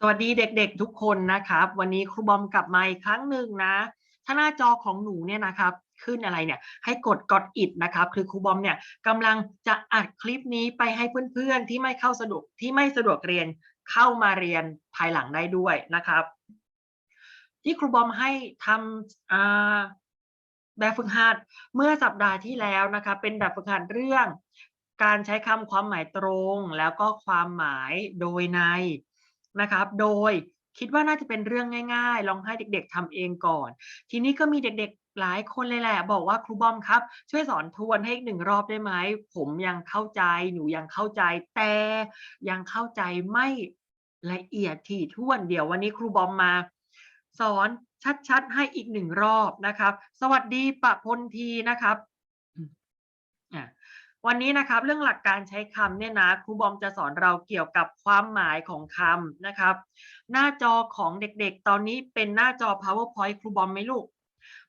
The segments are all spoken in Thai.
สวัสดีเด็กๆทุกคนนะครับ วันนี้ครูบอมกลับมาอีกครั้งหนึ่งนะ ถ้าหน้าจอของหนูเนี่ยนะครับ ขึ้นอะไรเนี่ยให้กดกดอิดนะครับ คือครูบอมเนี่ยกำลังจะอัดคลิปนี้ไปให้เพื่อนๆที่ไม่เข้าสะดวกที่ไม่สะดวกเรียนเข้ามาเรียนภายหลังได้ด้วยนะครับ ที่ครูบอมให้ทำแบบฝึกหัดเมื่อสัปดาห์ที่แล้วนะคะเป็นแบบฝึกหัดเรื่อง การใช้คำความหมายตรง แล้วก็ความหมายโดยใน นะครับ โดยคิดว่าน่าจะเป็นเรื่องง่าย ๆ ลองให้เด็ก ๆทำเองก่อน ทีนี้ก็มีเด็กๆหลายคนเลยแหละ บอกว่าครูบอมครับ ช่วยสอนทวนให้อีกหนึ่งรอบได้ไหม ผมยังเข้าใจ หนูยังเข้าใจ แต่ยังเข้าใจไม่ละเอียดถี่ถ้วน เดี๋ยววันนี้ครูบอมมา สอนชัดๆ ให้อีกหนึ่งรอบนะครับ สวัสดีปะพลทีนะครับ วันนี้นะครับเรื่องหลักการใช้คำเนี่ยนะครูบอมจะสอนเราเกี่ยวกับความหมายของคำนะครับ หน้าจอของเด็กๆ ตอนนี้เป็นหน้าจอ powerpoint ครูบอมไหมลูก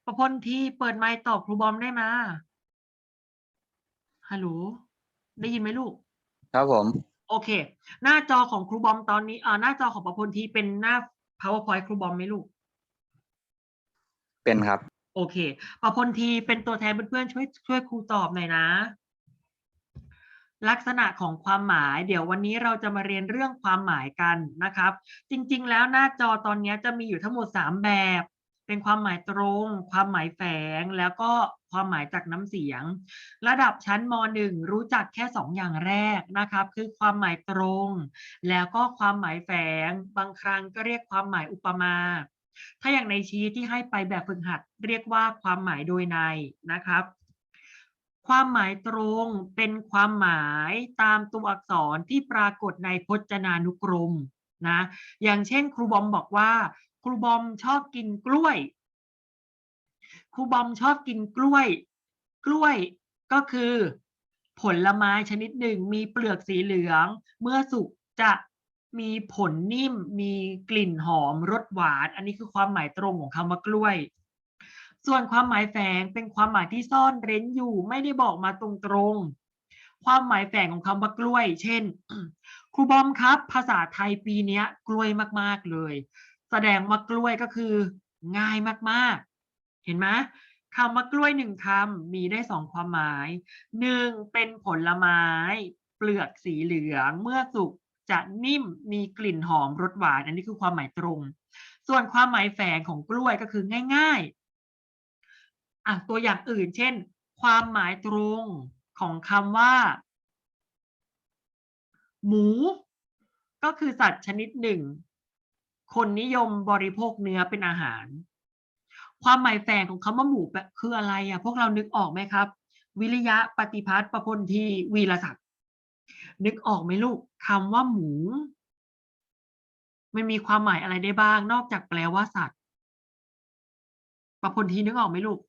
ประพลทีเปิดไมค์ตอบครูบอมได้มาฮัลโหลได้ยินไหมลูก ครับผม โอเค หน้าจอของครูบอมตอนนี้เอ่อหน้าจอของประพลทีเป็นหน้า powerpoint ครูบอมไหมลูก เป็นครับ โอเค ประพลทีเป็นตัวแทนเพื่อนๆช่วยช่วยครูตอบหน่อยนะ ลักษณะของความหมาย เดี๋ยววันนี้เราจะมาเรียนเรื่องความหมายกันนะครับ จริงๆ แล้วหน้าจอตอนนี้จะมีอยู่ทั้งหมด 3 แบบ เป็นความหมายตรง ความหมายแฝง แล้วก็ความหมายจากน้ำเสียง ระดับชั้นม .1 รู้จักแค่ 2 อย่างแรกนะครับ คือความหมายตรง แล้วก็ความหมายแฝง บางครั้งก็เรียกความหมายอุปมา ถ้าอย่างในชีตที่ให้ไปแบบฝึกหัด เรียกว่าความหมายโดยในนะครับ ความหมายตรงเป็นความหมายตามตัวอักษรที่ปรากฏในพจนานุกรมนะอย่างเช่น ครูบอมบอกว่า ครูบอมชอบกินกล้วย ครูบอมชอบกินกล้วย กล้วยก็คือ ผลไม้ชนิดหนึ่งมีเปลือกสีเหลือง เมื่อสุกจะมีผลนิ่มมีกลิ่นหอมรสหวาน อันนี้คือความหมายตรงของคำว่ากล้วย ส่วนความหมายแฝงเป็นความหมายที่ซ่อนเร้นอยู่ไม่ได้บอกมาตรงๆ ความหมายแฝงของคำว่ากล้วย เช่น ครูบอมครับ ภาษาไทยปีนี้กล้วยมากๆเลย แสดงว่ากล้วยก็คือ ง่ายมากๆ เห็นไหมคำว่ากล้วยหนึ่งคำมีได้สองความหมายหนึ่งเป็นผลไม้ เปลือกสีเหลืองเมื่อสุกจะนิ่มมีกลิ่นหอมรสหวาน อันนี้คือความหมายตรง ส่วนความหมายแฝงของกล้วยก็คือง่าย อะตัวอย่างอื่น เช่น ความหมายตรงของคำว่า หมู ก็คือสัตว์ชนิดหนึ่ง คนนิยมบริโภคเนื้อเป็นอาหาร ความหมายแฝงของคำว่าหมูแปลคืออะไรอะพวกเรานึกออกไหมครับ วิริยะปฏิพัฒน์ประพลทีวีรศักดิ์นึกออกไหมลูกคำว่าหมูมันมีความหมายอะไรได้บ้าง นอกจากแปลว่าสัตว์ประพลทีนึกออกไหมลูก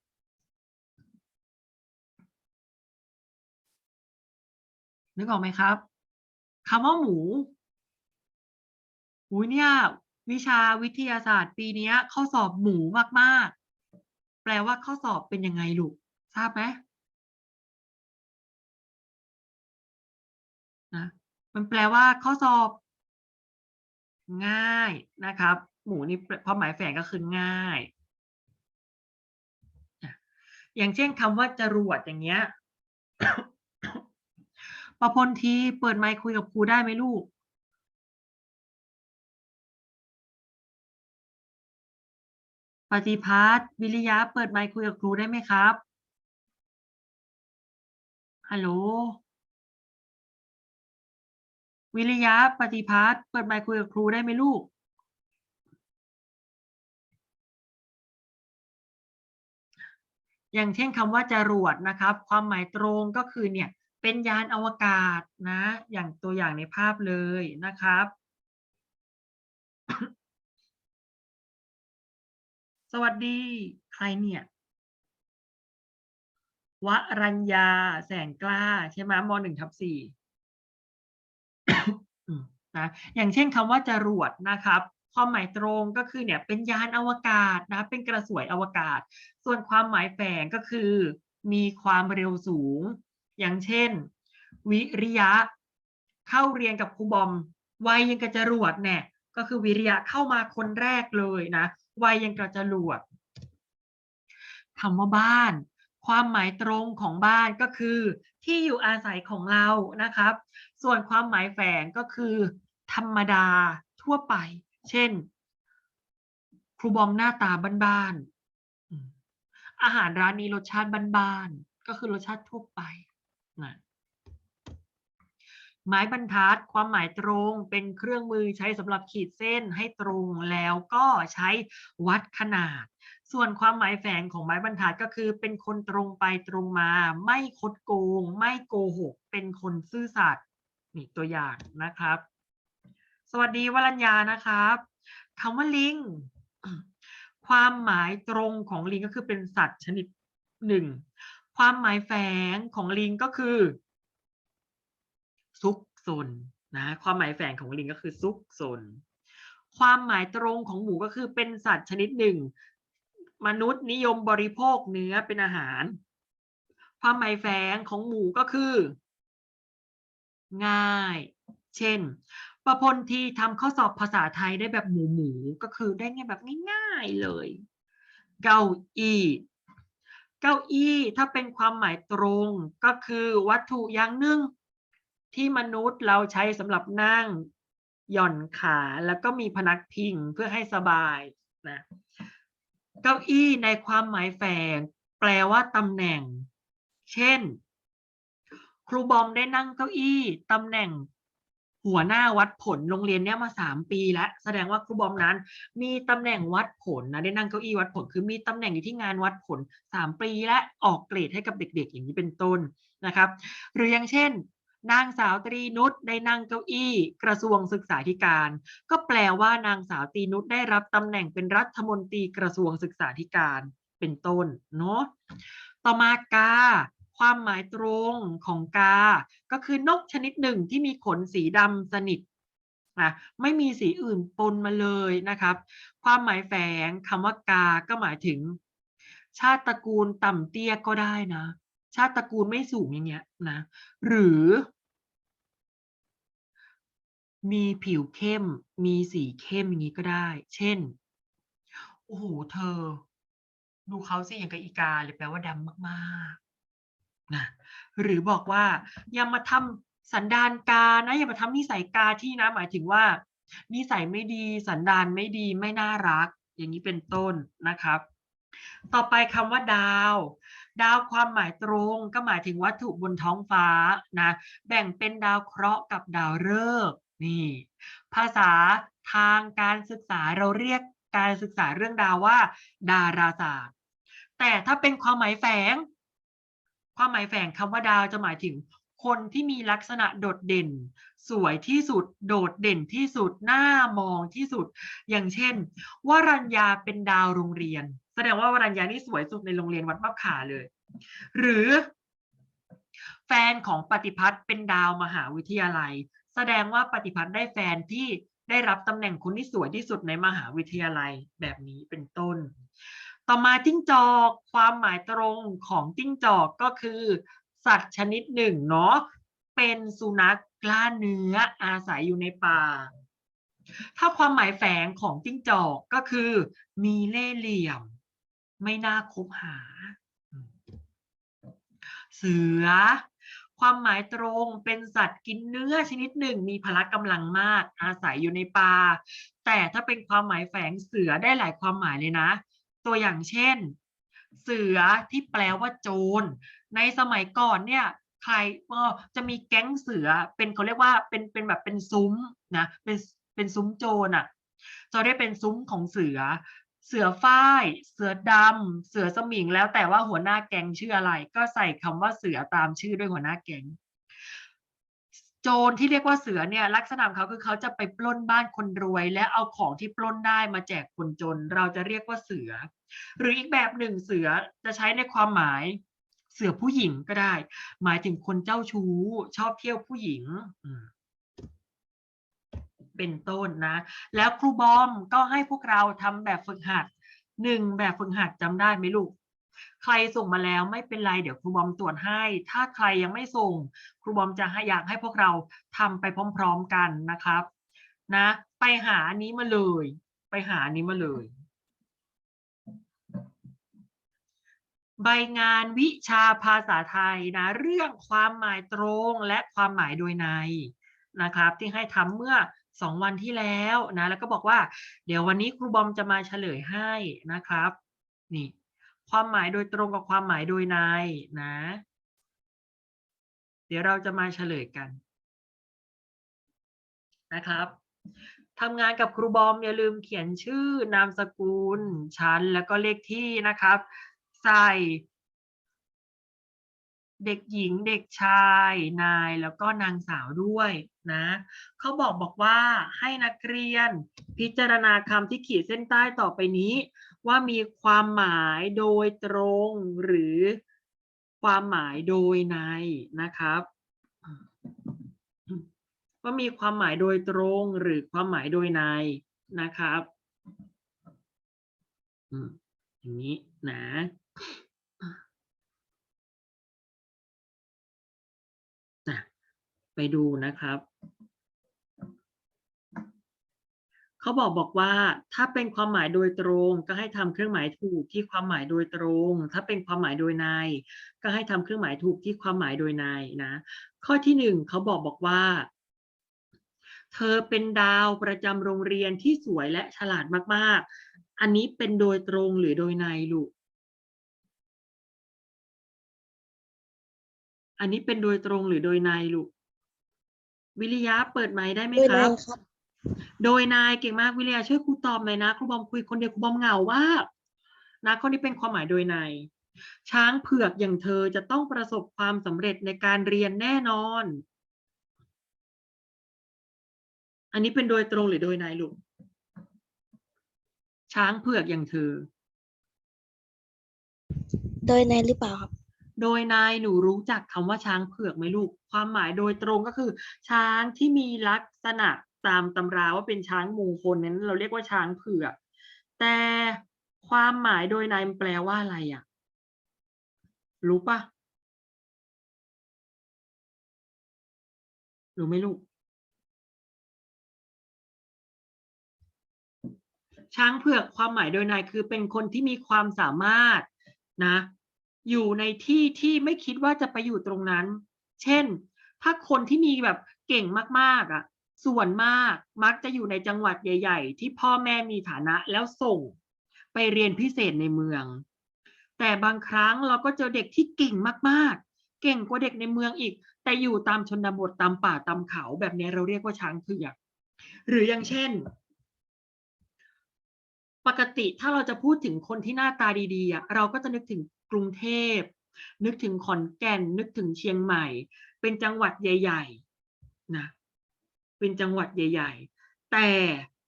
นึกออกไหมครับคำว่าหมูอุ้ยเนี่ยวิชาวิทยาศาสตร์ปีเนี้ยข้อสอบหมูมากๆ แปลว่าข้อสอบเป็นยังไงลูกทราบไหมนะมันแปลว่าข้อสอบง่ายนะครับ หมูนี่ความหมายแฝงก็คือง่าย อย่างเช่นคำว่าจรวดอย่างเงี้ย ประพลทีเปิดไมค์คุยกับครูได้ไหมลูก ปฏิพัฒน์วิริยะเปิดไมค์คุยกับครูได้ไหมครับ ฮัลโหล วิริยะปฏิพัฒน์เปิดไมค์คุยกับครูได้ไหมลูกอย่างเช่นคำว่าจรวดนะครับ ความหมายตรงก็คือเนี่ย เป็นยานอวกาศนะ อย่างตัวอย่างในภาพเลยนะครับ สวัสดีใครเนี่ยวรัญญาแสงกล้า ใช่ไหมมหนึ่งทับสี่นะอย่างเช่นคำว่าจรวดนะครับความหมายตรงก็คือเนี่ยเป็นยานอวกาศนะเป็นกระสวยอวกาศ ส่วนความหมายแฝงก็คือ มีความเร็วสูง อย่างเช่น วิริยะ เข้าเรียนกับครูบอมวัยยังกระจรวดเนี่ยก็คือวิริยะเข้ามาคนแรกเลยนะวัยยังกระจรวดคำว่าบ้าน ความหมายตรงของบ้านก็คือ ที่อยู่อาศัยของเรานะครับ ส่วนความหมายแฝงก็คือ ธรรมดาทั่วไป เช่น ครูบอมหน้าตาบ้านๆอืมอาหารร้านนี้รสชาติบ้านๆก็คือรสชาติทั่วไป นะไม้บรรทัดความหมายตรงเป็นเครื่องมือใช้สำหรับขีดเส้นให้ตรงแล้วก็ใช้วัดขนาด ส่วนความหมายแฝงของไม้บรรทัดก็คือ เป็นคนตรงไปตรงมา ไม่คดโกง ไม่โกหก เป็นคนซื่อสัตย์นี่ตัวอย่างนะครับ สวัสดีวรัญญานะครับคำว่าลิงความหมายตรงของลิงก็คือเป็นสัตว์ชนิดหนึ่ง ความหมายแฝงของลิงก็คือ ซุกซนนะความหมายแฝงของลิงก็คือซุกซนความหมายตรงของหมูก็คือเป็นสัตว์ชนิดหนึ่ง มนุษย์นิยมบริโภคเนื้อเป็นอาหาร ความหมายแฝงของหมูก็คือ ง่าย เช่น ประพลทีทำข้อสอบภาษาไทยได้แบบหมูหมูก็คือได้ไงแบบง่าย ๆเลย เก้าอี้ เก้าอี้ถ้าเป็นความหมายตรงก็คือวัตถุอย่างหนึ่งที่มนุษย์เราใช้สำหรับนั่งหย่อนขาแล้วก็มีพนักพิงเพื่อให้สบายนะเก้าอี้ในความหมายแฝงแปลว่าตำแหน่ง เช่น ครูบอมได้นั่งเก้าอี้ตำแหน่ง หัวหน้าวัดผลโรงเรียนเนี้ยมาสามปีแล้ว แสดงว่าครูบอมนั้น มีตำแหน่งวัดผลนะได้นั่งเก้าอี้วัดผล คือมีตำแหน่งอยู่ที่งานวัดผลสามปีและออกเกรดให้กับเด็กๆ อย่างนี้เป็นต้นนะครับ หรืออย่างเช่นนางสาวตรีนุชได้นั่งเก้าอี้ กระทรวงศึกษาธิการ ก็แปลว่านางสาวตรีนุชได้รับตำแหน่งเป็นรัฐมนตรีกระทรวงศึกษาธิการเป็นต้นเนาะต่อมากา ความหมายตรงของกา ก็คือนกชนิดหนึ่งที่มีขนสีดำสนิทนะไม่มีสีอื่นปนมาเลยนะครับ ความหมายแฝงคำว่ากา ก็หมายถึง ชาติตระกูลต่ำเตี้ยก็ได้นะ ชาติตระกูลไม่สูงอย่างเงี้ยนะ หรือ มีผิวเข้ม มีสีเข้มอย่างนี้ก็ได้ เช่น โอ้โห เธอ ดูเขาสิอย่างกับอีกาเลยแปลว่าดำมากๆ นะหรือบอกว่าอย่ามาทำสันดานกานะอย่ามาทำนิสัยกาที่นะหมายถึงว่า นิสัยไม่ดีสันดานไม่ดีไม่น่ารัก อย่างนี้เป็นต้นนะครับ ต่อไปคำว่าดาว ดาวความหมายตรงก็หมายถึงวัตถุบนท้องฟ้านะแบ่งเป็นดาวเคราะห์กับดาวฤกษ์นี่ ภาษาทางการศึกษาเราเรียกการศึกษาเรื่องดาวว่า ดาราศาสตร์ แต่ถ้าเป็นความหมายแฝง ความหมายแฝงคำว่าดาวจะหมายถึงคนที่มีลักษณะโดดเด่น สวยที่สุด โดดเด่นที่สุดหน่ามองที่สุด อย่างเช่น วรัญญาเป็นดาวโรงเรียน แสดงว่าวรัญญานี่สวยสุดในโรงเรียนวัดมะขาเลย หรือ แฟนของปฏิพัฒน์เป็นดาวมหาวิทยาลัย แสดงว่าปฏิพัฒน์ได้แฟนที่ได้รับตำแหน่งคนที่สวยที่สุดในมหาวิทยาลัยแบบนี้เป็นต้น ต่อมาจิ้งจอกความหมายตรงของจิ้งจอกก็คือ สัตว์ชนิดหนึ่งเนาะเป็นสุนัขกล้าเนื้ออาศัยอยู่ในป่า ถ้าความหมายแฝงของจิ้งจอกก็คือ มีเล่เหลี่ยม ไม่น่าคบหา เสือ ความหมายตรงเป็นสัตว์กินเนื้อชนิดหนึ่ง มีพละกำลังมากอาศัยอยู่ในป่าแต่ถ้าเป็นความหมายแฝงเสือได้หลายความหมายเลยนะ ตัวอย่างเช่น เสือที่แปลว่าโจร ในสมัยก่อนเนี่ยใครก็จะมีแก๊งเสือเป็นเขาเรียกว่าเป็นเป็นแบบเป็นซุ้มนะเป็นเป็นซุ้มโจรอะจะได้เป็นซุ้มของเสือ เสือฝ้าย เสือดำเสือสมิงแล้วแต่ว่าหัวหน้าแก๊งชื่ออะไร ก็ใส่คำว่าเสือตามชื่อด้วยหัวหน้าแก๊ง โจรที่เรียกว่าเสือเนี่ยลักษณะของเขาคือเขาจะไปปล้นบ้านคนรวย และเอาของที่ปล้นได้มาแจกคนจน เราจะเรียกว่าเสือ หรืออีกแบบหนึ่งเสือจะใช้ในความหมายเสือผู้หญิงก็ได้ หมายถึงคนเจ้าชู้ ชอบเที่ยวผู้หญิงเป็นต้นนะ แล้วครูบอมก็ให้พวกเราทำแบบฝึกหัดหนึ่งแบบฝึกหัดจำได้ไหมลูก ใครส่งมาแล้วไม่เป็นไรเดี๋ยวครูบอมตรวจให้ ถ้าใครยังไม่ส่ง ครูบอมจะให้อยากให้พวกเราทำไปพร้อม ๆกันนะครับนะไปหาอันนี้มาเลย ไปหาอันนี้มาเลย ใบงานวิชาภาษาไทยนะ เรื่องความหมายตรงและความหมายโดยในนะครับ ที่ให้ทำเมื่อสองวันที่แล้วนะ แล้วก็บอกว่า เดี๋ยววันนี้ครูบอมจะมาเฉลยให้นะครับ นี่ ความหมายโดยตรงกับความหมายโดยในนะ เดี๋ยวเราจะมาเฉลยกันนะครับทำงานกับครูบอมอย่าลืมเขียนชื่อนามสกุลชั้นแล้วก็เลขที่นะครับ ใส่ เด็กหญิงเด็กชายนายแล้วก็นางสาวด้วยนะเขาบอกบอกว่าให้นักเรียนพิจารณาคำที่ขีดเส้นใต้ต่อไปนี้ ว่ามีความหมายโดยตรงหรือความหมายโดยในนะครับว่ามีความหมายโดยตรงหรือความหมายโดยในนะครับอืมอย่างนี้นะ ไปดูนะครับ เขาบอกบอกว่า ถ้าเป็นความหมายโดยตรง ก็ให้ทำเครื่องหมายถูกที่ความหมายโดยตรง ถ้าเป็นความหมายโดยใน ก็ให้ทำเครื่องหมายถูกที่ความหมายโดยในนะ ข้อที่หนึ่งเขาบอกบอกว่าเธอเป็นดาวประจำโรงเรียนที่สวยและฉลาดมาก ๆ อันนี้เป็นโดยตรงหรือโดยในลูก อันนี้เป็นโดยตรงหรือโดยในลูก วิริยะเปิดไมค์ได้ไหมโดยคในรับ ครับ โดยนายเก่งมากวิริยะช่วยครูตอบหน่อยนะครูบอมคุยคนเดียวครูบอมเหงามากนะข้อนี้เป็นความหมายโดยในช้างเผือกอย่างเธอจะต้องประสบความสำเร็จในการเรียนแน่นอน อันนี้เป็นโดยตรงหรือโดยในลูกช้างเผือกอย่างเธอ โดยในหรือเปล่าครับ โดยนายหนูรู้จักคำว่าช้างเผือกไหมลูก ความหมายโดยตรงก็คือ ช้างที่มีลักษณะตามตำราว่าเป็นช้างมงคลนั้น เราเรียกว่าช้างเผือก แต่ความหมายโดยนายมันแปลว่าอะไรอะ รู้ปะรู้ไหมลูกช้างเผือกความหมายโดยนายคือเป็นคนที่มีความสามารถนะ อยู่ในที่ที่ไม่คิดว่าจะไปอยู่ตรงนั้น เช่น ถ้าคนที่มีแบบเก่งมากๆอะ ส่วนมากมักจะอยู่ในจังหวัดใหญ่ ๆ ที่พ่อแม่มีฐานะแล้วส่งไปเรียนพิเศษในเมือง แต่บางครั้งเราก็เจอเด็กที่เก่งมากๆ เก่งกว่าเด็กในเมืองอีก แต่อยู่ตามชนบทตามป่าตามเขาแบบนี้เราเรียกว่าช้างเผือกหรืออย่างเช่น ปกติถ้าเราจะพูดถึงคนที่หน้าตาดีๆอะเราก็จะนึกถึงกรุงเทพ นึกถึงขอนแก่น นึกถึงเชียงใหม่ เป็นจังหวัดใหญ่ๆนะเป็นจังหวัดใหญ่ ๆ แต่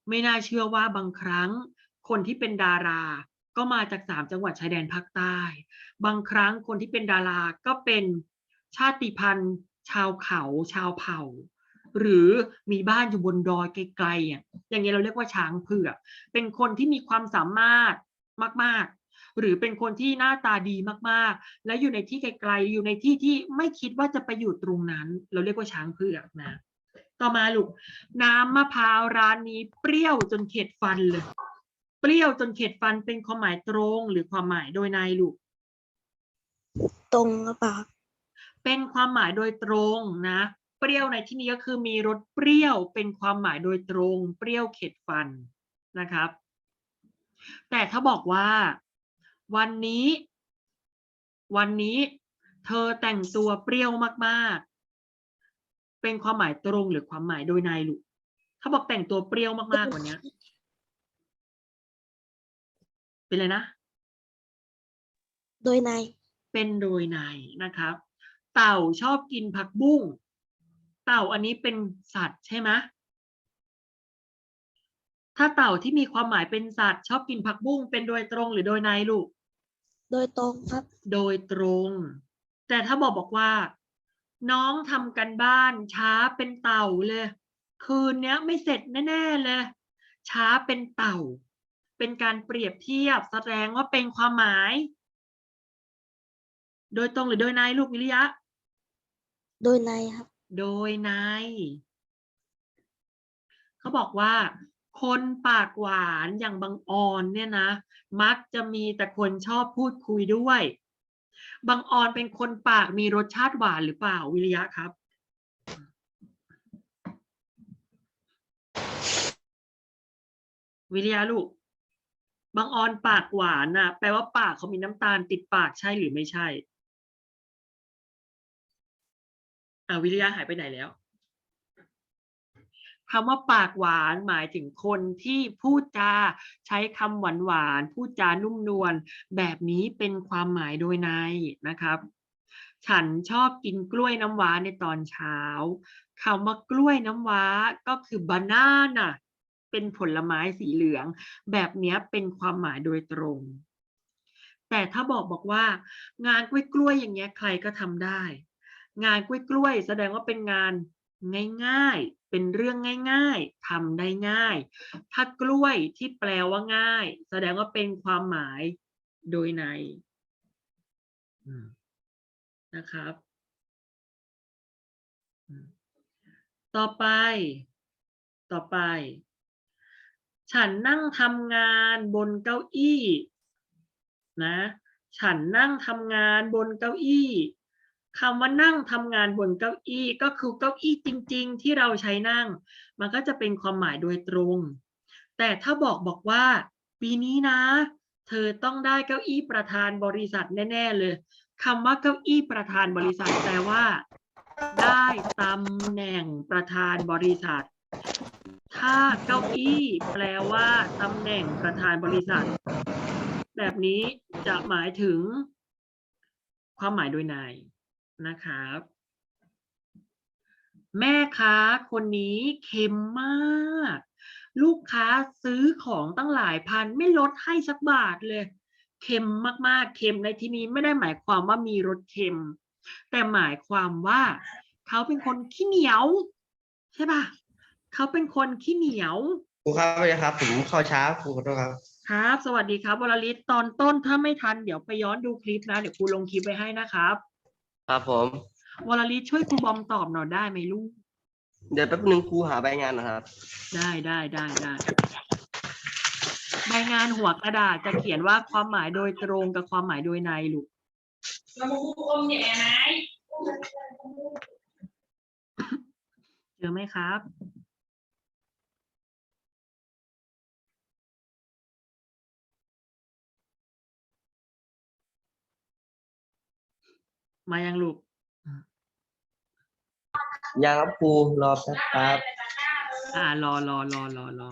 ไม่น่าเชื่อว่าบางครั้ง คนที่เป็นดาราก็มาจากสามจังหวัดชายแดนภาคใต้ บางครั้งคนที่เป็นดาราก็เป็นชาติพันธุ์ ชาวเขา ชาวเผ่า หรือมีบ้านอยู่บนดอยไกลๆอะอย่างเงี้ยเราเรียกว่าช้างเผือกเป็นคนที่มีความสามารถมาก ๆหรือเป็นคนที่หน้าตาดีมากๆ และอยู่ในที่ไกลๆ อยู่ในที่ที่ไม่คิดว่าจะไปอยู่ตรงนั้น เราเรียกว่าช้างเผือกนะ ต่อมาลูก น้ำมะพร้าวร้านนี้เปรี้ยวจนเข็ดฟันเลย เปรี้ยวจนเข็ดฟันเป็นความหมายตรงหรือความหมายโดยในลูก ตรงหรือเปล่าครับเป็นความหมายโดยตรงนะ เปรี้ยวในที่นี้ก็คือมีรสเปรี้ยวเป็นความหมายโดยตรงเปรี้ยวเข็ดฟันนะครับ แต่ถ้าบอกว่า วันนี้ วันนี้ เธอแต่งตัวเปรี้ยวมากๆ เป็นความหมายตรงหรือความหมายโดยในลูกถ้าบอกแต่งตัวเปรี้ยวมากๆวันเนี้ยเป็นเลยนะ โดยใน เป็นโดยในนะครับ เต่าชอบกินผักบุ้ง เต่าอันนี้เป็นสัตว์ใช่ไหมถ้าเต่าที่มีความหมายเป็นสัตว์ชอบกินผักบุ้งเป็นโดยตรงหรือโดยในลูก โดยตรงครับ โดยตรง แต่ถ้าบอกบอกว่า น้องทำกันบ้าน ช้าเป็นเต่าเลย คืนเนี้ยไม่เสร็จแน่ๆเลย ช้าเป็นเต่า เป็นการเปรียบเทียบแสดงว่าเป็นความหมาย โดยตรงหรือโดยในลูกวิริยะ โดยในครับ โดยในเขาบอกว่า คนปากหวานอย่างบางออนเนี่ยนะ มักจะมีแต่คนชอบพูดคุยด้วย บางออนเป็นคนปากมีรสชาติหวานหรือเปล่าวิริยะครับวิริยะลูกบางออนปากหวานน่ะ แปลว่าปากเขามีน้ำตาลติดปากใช่หรือไม่ใช่ อ่าวิริยะหายไปไหนแล้วคำว่าปากหวานหมายถึงคนที่พูดจาใช้คำหวานหวานพูดจานุ่มนวลแบบนี้เป็นความหมายโดยในนะครับ ฉันชอบกินกล้วยน้ำว้าในตอนเช้าคำว่ากล้วยน้ำว้าก็คือบานาน่ะเป็นผลไม้สีเหลือง แบบนี้เป็นความหมายโดยตรง แต่ถ้าบอกบอกว่า งานกล้วยกล้วยๆอย่างเงี้ยใครก็ทำได้ งานกล้วยกล้วยๆแสดงว่าเป็นงานง่ายๆ เป็นเรื่องง่ายๆ ทำได้ง่าย ถ้ากล้วยที่แปลว่าง่าย แสดงว่าเป็นความหมายโดยในอืมนะครับอืมต่อไป ต่อไป ฉันนั่งทำงานบนเก้าอี้ นะ ฉันนั่งทำงานบนเก้าอี้ คำว่านั่งทำงานบนเก้าอี้ก็คือเก้าอี้จริง ๆ ที่เราใช้นั่ง มันก็จะเป็นความหมายโดยตรง แต่ถ้าบอกบอกว่า ปีนี้นะ เธอต้องได้เก้าอี้ประธานบริษัทแน่ ๆ เลยคำว่าเก้าอี้ประธานบริษัทแปลว่า ได้ตำแหน่งประธานบริษัท ถ้าเก้าอี้แปลว่าตำแหน่งประธานบริษัท แบบนี้จะหมายถึง ความหมายโดยใน นะครับ แม่ค้าคนนี้เค็มมาก ลูกค้าซื้อของตั้งหลายพันไม่ลดให้สักบาทเลย เค็มมากๆ เค็มในที่นี้ไม่ได้หมายความว่ามีรสเค็ม แต่หมายความว่า เขาเป็นคนขี้เหนียว ใช่ปะเขาเป็นคนขี้เหนียวครูครับสวัสดีครับ ผมเข้าช้าครูขอโทษครับ ครับ สวัสดีครับวรลิศตอนต้นถ้าไม่ทัน เดี๋ยวไปย้อนดูคลิปนะ เดี๋ยวครูลงคลิปไว้ให้นะครับ ครับผมวรลิศช่วยครูบอมตอบหน่อยได้ไหมลูก เดี๋ยวแป๊บนึงครูหาใบงานนะครับได้ได้ได้ได้ใบงานหัวกระดาษจะเขียนว่าความหมายโดยตรงกับความหมายโดยในลูกเจอไหมครับ มายังลูกยังครับครูรอแป๊บครับอ่ารอรอรอรอรอ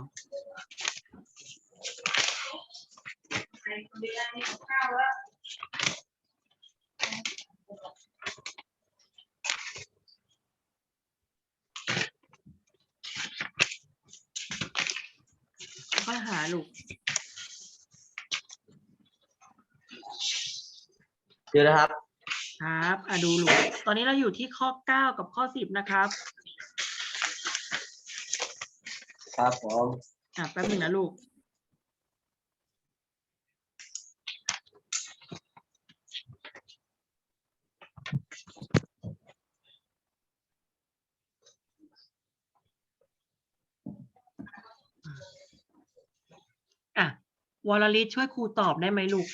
ค่อยหาลูก เดี๋ยวนะครับ ครับอะดูลูกตอนนี้เราอยู่ที่ข้อเก้ากับข้อสิบนะครับครับผมอะแป๊บหนึงนะลูก อะวรลิศช่วยครูตอบได้ไหมลูก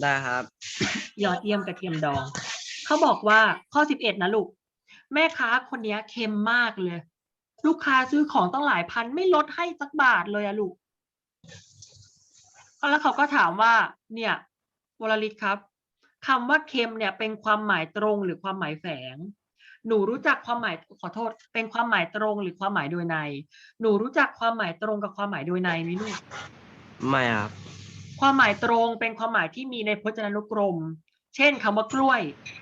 ได้ครับ ยอดเยี่ยมกระเทียมดอง เขาบอกว่าข้อสิบเอ็ดนะลูก แม่ค้าคนนี้เค็มมากเลย ลูกค้าซื้อของต้องหลายพันไม่ลดให้สักบาทเลยอะลูก แล้วเขาก็ถามว่า เนี่ยวรลิศครับคำว่าเค็มเนี่ยเป็นความหมายตรงหรือความหมายแฝง หนูรู้จักความหมายขอโทษ เป็นความหมายตรงหรือความหมายโดยใน หนูรู้จักความหมายตรงกับความหมายโดยในไหมลูกไม่ครับ ความหมายตรงเป็นความหมายที่มีในพจนานุกรม เช่นคำว่ากล้วย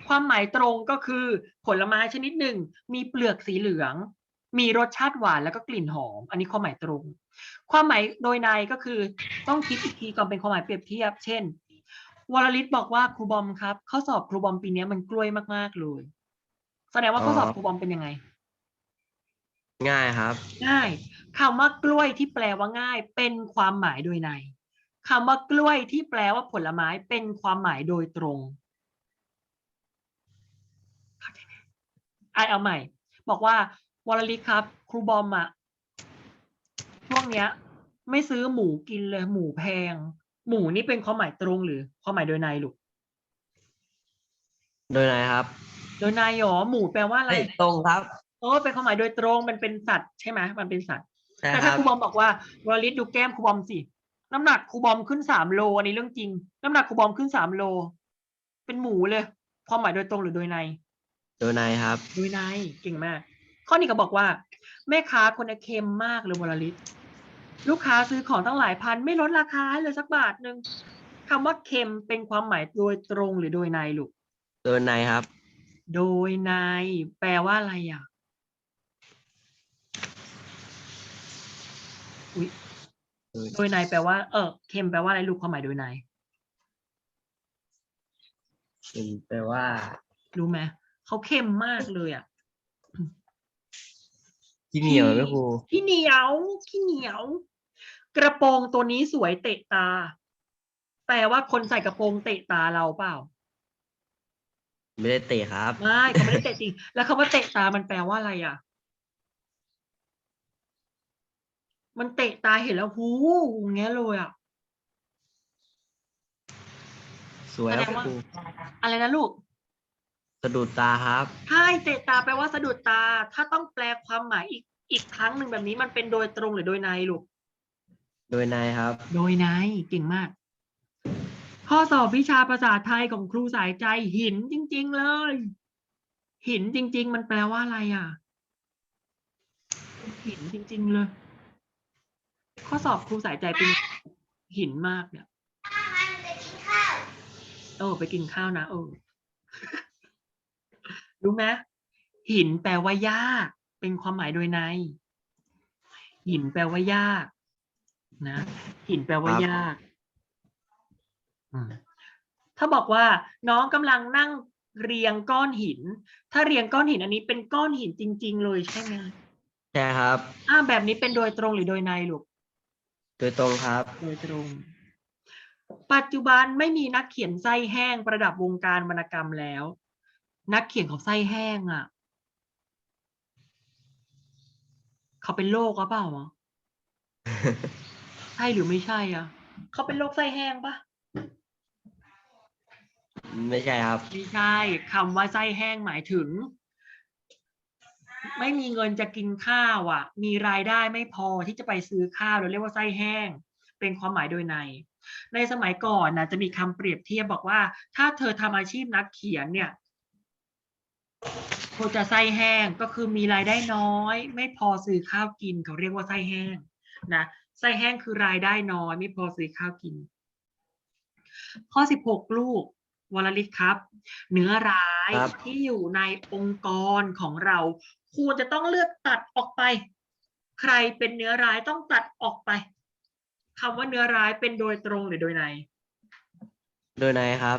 ความหมายตรงก็คือผลไม้ชนิดหนึ่ง มีเปลือกสีเหลือง มีรสชาติหวานแล้วก็กลิ่นหอม อันนี้ความหมายตรง ความหมายโดยในก็คือต้องคิดอีกทีก่อนเป็นความหมายเปรียบเทียบ เช่นวรลิศบอกว่าครูบอมครับข้อสอบครูบอมปีนี้มันกล้วยมากๆเลย แสดงว่าข้อสอบอ๋อครูบอมเป็นยังไง ง่ายครับ ง่ายคำว่ากล้วยที่แปลว่าง่าย เป็นความหมายโดยใน คำว่ากล้วยที่แปลว่าผลไม้เป็นความหมายโดยตรงเข้าใจไหมไอะเอาใหม่ บอกว่าวรลิศครับ ครูบอมอะช่วงเนี้ย ไม่ซื้อหมูกินเลยหมูแพง หมูนี่เป็นความหมายตรงหรือความหมายโดยในลูกโดยไหนครับ โดยในหรอหมูแปลว่าอะไรเอ้ยตรงครับโอ้เป็นความหมายโดยตรงมันเป็นสัตว์ใช่ไหมมันเป็นสัตว์ใช่แต่คถ้ารับครูบอมบอกว่าวอลลิสดูแก้มครูบอมสิ น้ำหนักครูบอมขึ้นสามโลอันนี้เรื่องจริง น้ำหนักครูบอมขึ้นสามโล เป็นหมูเลยความหมายโดยตรงหรือโดยใน โดยไหนครับ โดยในเก่งมาก ข้อนี้ก็บอกว่า แม่ค้าคนนี้เค็มมากเลยวอลลิสลูกค้าซื้อของตั้งหลายพัน ไม่ลดราคาให้เลยสักบาทหนึ่งคำว่าเค็มเป็นความหมายโดยตรงหรือโดยในลูก โดยไหนครับ โดยในแปลว่าอะไรอะอุ๊ย โดยโดยในแปลว่าเออเค็มแปลว่าอะไรลูกความหมายโดยในเป็นแปลว่า รู้ไหมเขาเค็มมากเลยอะที่เหนียวไหมครูขี้เหนียวขี้เหนียว กระโปรงตัวนี้สวยเตะตา แปลว่าคนใส่กระโปรงเตะตาเราเปล่าไม่ได้เตะครับไม่เขาไม่ได้เตะจริงแล้วคำว่าเตะตามันแปลว่าอะไรอะ มันเตะตาเห็นแล้วหูอย่างเงี้ยเลยอะ สวยครับแสดงว่า ครูอะไรนะลูก สะดุดตาครับ ใช่เตะตาแปลว่าสะดุดตา ถ้าต้องแปลความหมายอีกอีกครั้งหนึ่งแบบนี้มันเป็นโดยตรงหรือโดยในลูก โดยในครับ โดยในเก่งมาก ข้อสอบวิชาภาษาไทยของครูสายใจหินจริง ๆ เลย หินจริง ๆ มันแปลว่าอะไรอะ หินจริง ๆ เลย ข้อสอบครูสายใจเป็นหินมากเนี่ยเออไปกินข้าวนะเออรู้ไหมหินแปลว่ายาก เป็นความหมายโดยใน หินแปลว่ายาก นะ หินแปลว่าครับยากอืมถ้าบอกว่า น้องกำลังนั่งเรียงก้อนหิน ถ้าเรียงก้อนหินอันนี้เป็นก้อนหินจริง ๆ เลยใช่ไหมใช่ครับ อ่าแบบนี้เป็นโดยตรงหรือโดยในลูกโดยตรงครับ โดยตรง ปัจจุบันไม่มีนักเขียนไส้แห้งประดับวงการวรรณกรรมแล้ว นักเขียนของไส้แห้งอะ เขาเป็นโรคหรือเปล่าอะใช่หรือไม่ใช่อะ เขาเป็นโรคไส้แห้งปะไม่ใช่ครับ ไม่ใช่คำว่าไส้แห้งหมายถึง ไม่มีเงินจะกินข้าวอะ มีรายได้ไม่พอที่จะไปซื้อข้าวเราเรียกว่าไส้แห้ง เป็นความหมายโดยใน ในสมัยก่อนนะจะมีคำเปรียบเทียบบอกว่า ถ้าเธอทำอาชีพนักเขียนเนี่ยเธอจะไส้แห้งก็คือมีรายได้น้อย ไม่พอซื้อข้าวกินเขาเรียกว่าไส้แห้งนะไส้แห้งคือรายได้น้อย ไม่พอซื้อข้าวกิน ข้อสิบหกลูกวลลิตครับ เนื้อร้ายครับที่อยู่ในองค์กรของเรา ควรจะต้องเลือกตัดออกไป ใครเป็นเนื้อร้ายต้องตัดออกไปคำว่าเนื้อร้ายเป็นโดยตรงหรือโดยใน โดยในครับ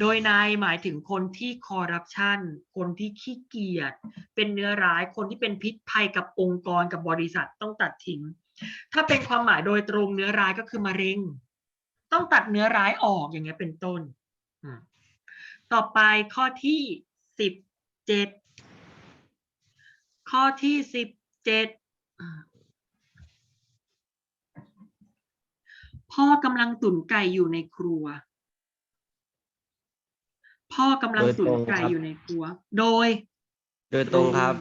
โดยในหมายถึงคนที่คอร์รัปชันคนที่ขี้เกียจเป็นเนื้อร้ายคนที่เป็นพิษภัยกับองค์กรกับบริษัทต้องตัดทิ้ง ถ้าเป็นความหมายโดยตรงเนื้อร้ายก็คือมะเร็ง ต้องตัดเนื้อร้ายออกอย่างเงี้ยเป็นต้นอืมต่อไปข้อที่สิบเจ็ด ข้อที่สิบเจ็ดพ่อกำลังตุ๋นไก่อยู่ในครัว พ่อกำลังโดยตุ๋ตนรงไก่ครับอยู่ในครัว โดย โดยตรงครับ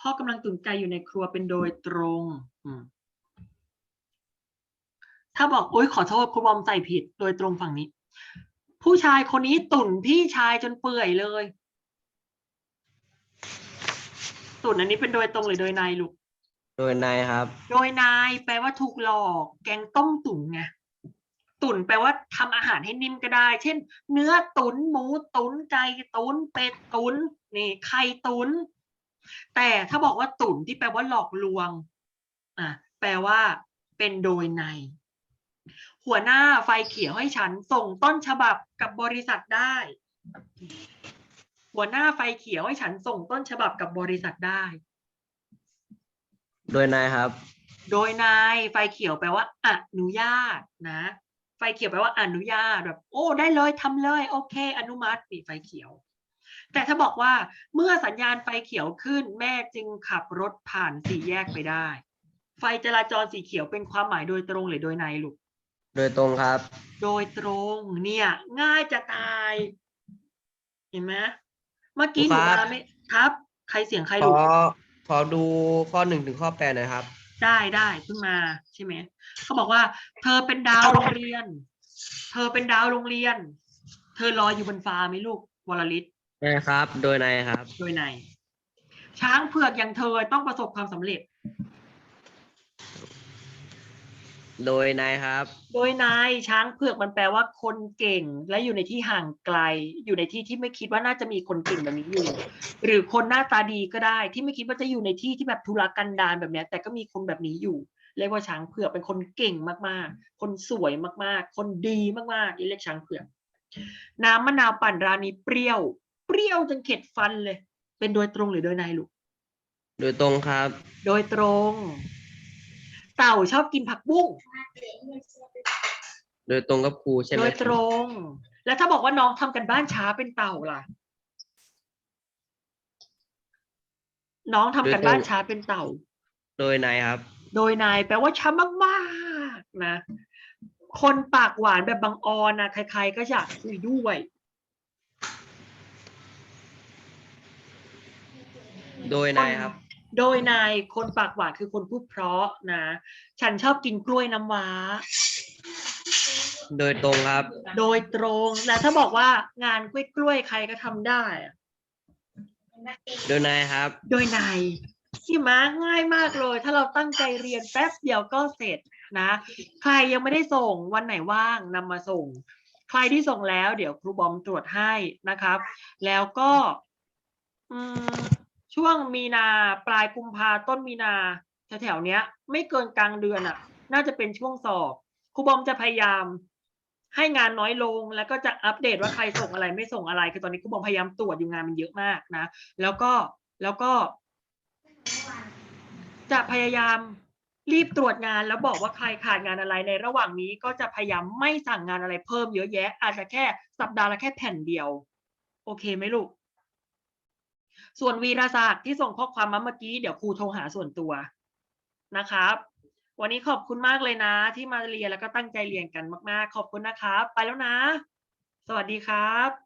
พ่อกำลังตุ๋นไก่อยู่ในครัวเป็นโดยตรงอืมถ้าบอกโอ๊ยขอโทษคุณบอมใส่ผิด โดยตรงฝั่งนี้ ผู้ชายคนนี้ตุ๋นพี่ชายจนเปื่อยเลย ตุ๋นอันนี้เป็นโดยตรงหรือโดยในลูก โดยในครับ โดยนายแปลว่าถูกหลอก แกงต้มตุ๋นไงตุ๋นแปลว่าทำอาหารให้นิ่มก็ได้ เช่น เนื้อตุ๋นหมูตุ๋นไก่ตุ๋นเป็ดตุ๋นนี่ไข่ตุ๋นแต่ถ้าบอกว่าตุ๋นที่แปลว่าหลอกลวงอะแปลว่า เป็นโดยใน หัวหน้าไฟเขียวให้ฉันส่งต้นฉบับกับบริษัทได้ หัวหน้าไฟเขียวให้ฉันส่งต้นฉบับกับบริษัทได้ โดยในครับ โดยนายไฟเขียวแปลว่าอนุญาตนะ ไฟเขียวแปลว่าอนุญาตแบบ โอ้ ได้เลยทำเลยโอเค อนุมัตินี่ไฟเขียว แต่ถ้าบอกว่าเมื่อสัญญาณไฟเขียวขึ้นแม่จึงขับรถผ่านสี่แยกไปได้ ไฟจราจรสีเขียวเป็นความหมายโดยตรงหรือโดยในลูกโดยตรงครับ โดยตรงเนี่ย ง่ายจะตาย เห็นไหม เมื่อกี้หนูครับมาไม่ครับ ใครเสียงใครขลูอกขอดูข้อหนึ่งถึงข้อแปดหน่อยครับ ได้ได้เพิ่งมาใช่ไหมเขาบอกว่า เธอเป็นดาวโรงเรียน เธอเป็นดาวโรงเรียน เธอลอยอยู่บนฟ้าไหมลูกวลลิตใช่ครับ โดยในครับ โดยในช้างเผือกอย่างเธอต้องประสบความสำเร็จ โดยในครับ โดยนายช้างเผือกมันแปลว่าคนเก่ง และอยู่ในที่ห่างไกล อยู่ในที่ที่ไม่คิดว่าน่าจะมีคนเก่งแบบนี้อยู่ หรือคนหน้าตาดีก็ได้ ที่ไม่คิดว่าจะอยู่ในที่ที่แบบธุรกันดารแบบเนี้ย แต่ก็มีคนแบบนี้อยู่ เรียกว่าช้างเผือกเป็นคนเก่งมากๆ คนสวยมากๆ คนดีมากๆนี่เรียกช้างเผือก น้ำมะนาวปั่นร้านนี้เปรี้ยว เปรี้ยวจนเข็ดฟันเลย เป็นโดยตรงหรือโดยในลูกโดยตรงครับ โดยตรง เต่าชอบกินผักบุ้งโดยตรงกับครูใช่ไหมโดยตรง แล้วถ้าบอกว่าน้องทำกันบ้านช้าเป็นเต่าล่ะ น้องทำกันบ้านช้าเป็นเต่า โดยในครับ โดยนายแปลว่าช้ามากๆนะ คนปากหวานแบบบางออนนะใครๆก็อยากคุยด้วยโดยในครับ โดยนายคนปากหวานคือคนพูดเพราะนะ ฉันชอบกินกล้วยน้ำว้า โดยตรงครับ โดยตรงนะถ้าบอกว่างานกล้วยกล้วยๆใครก็ทำได้อะโดยในครับ โดยในที่มาง่ายมากเลย ถ้าเราตั้งใจเรียนแป๊บเดียวก็เสร็จนะ ใครยังไม่ได้ส่งวันไหนว่างนำมาส่ง ใครที่ส่งแล้วเดี๋ยวครูบอมตรวจให้นะครับ แล้วก็ อืม ช่วงมีนาปลายกุมภาต้นมีนาแถวๆเนี้ย ไม่เกินกลางเดือนอะ น่าจะเป็นช่วงสอบครูบอมจะพยายาม ให้งานน้อยลงแล้วก็จะอัปเดตว่าใครส่งอะไรไม่ส่งอะไรคือตอนนี้ครูบอมพยายามตรวจอยู่งานมันเยอะมากนะแล้วก็แล้วก็ จะพยายามรีบตรวจงานแล้วบอกว่าใครขาดงานอะไรในระหว่างนี้ก็จะพยายามไม่สั่งงานอะไรเพิ่มเยอะแยะ อาจจะแค่สัปดาห์ละแค่แผ่นเดียว โอเคไหมลูก ส่วนวีรศักดิ์ที่ส่งข้อความมาเมื่อกี้เดี๋ยวครูโทรหาส่วนตัวนะครับ วันนี้ขอบคุณมากเลยนะ ที่มาเรียนแล้วก็ตั้งใจเรียนกันมาก ๆ ขอบคุณนะครับ ไปแล้วนะ สวัสดีครับ